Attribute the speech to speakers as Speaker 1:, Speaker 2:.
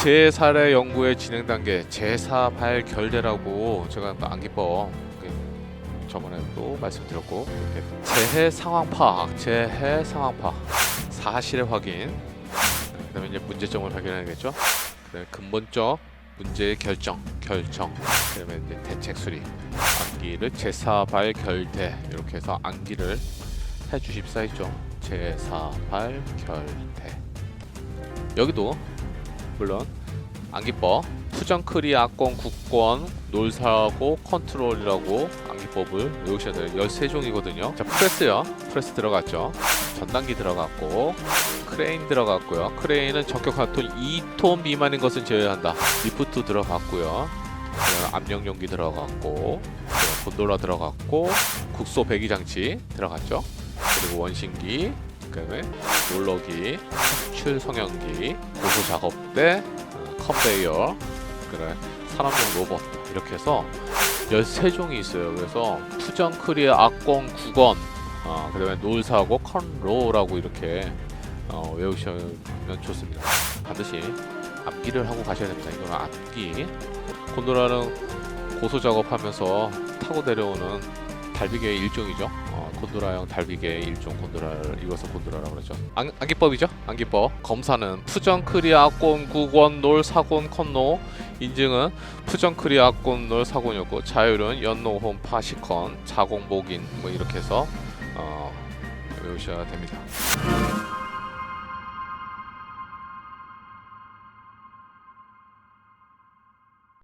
Speaker 1: 제4례 연구의 진행 단계 제4 발결대라고 제가 또 안기법 저번에 또 말씀드렸고 재해 상황 파악, 재해 상황 파악, 사실의 확인, 그다음에 이제 문제점을 발견해야겠죠. 그다음에 근본적 문제의 결정, 결정, 그다음에 이제 대책 수립, 암기를 제4 발 결대 이렇게 해서 암기를 해주십사 했죠. 제4 발 결대 여기도 물론 암기법 푸정크리 악권 국권 놀사고 컨트롤이라고 암기법을 외우셔야 돼요 13종이거든요. 자 프레스요. 프레스 들어갔죠. 전단기 들어갔고 크레인 들어갔고요. 크레인은 적격한 톤 2톤 미만인 것은 제외한다. 리프트 들어갔고요. 압력용기 들어갔고 곤돌라 들어갔고 국소 배기 장치 들어갔죠. 그리고 원신기 그다음에 롤러기 출 성형기 고소 작업대 어, 컨베이어 그래 산업용 로봇 이렇게 해서 13종이 있어요. 그래서 푸전 크리어 악권 9건 어, 그다음에 놀사고 컨로라고 이렇게 어, 외우시면 좋습니다. 반드시 암기를 하고 가셔야 됩니다. 이거는 암기 곤도라는 고소 작업하면서 타고 내려오는 달비계의 일종이죠. 어, 곤도라형 달비계의 일종 곤도라를 이것을 곤도라라고 그러죠. 안, 암기법이죠. 암기법. 검사는 푸전 크리아 꼰 구권 놀 사곤 컨노 인증은 푸전 크리아 꼰놀 사곤이었고 자율은 연노홈 파시컨 자공복인 뭐 이렇게 해서 어, 외우셔야 됩니다.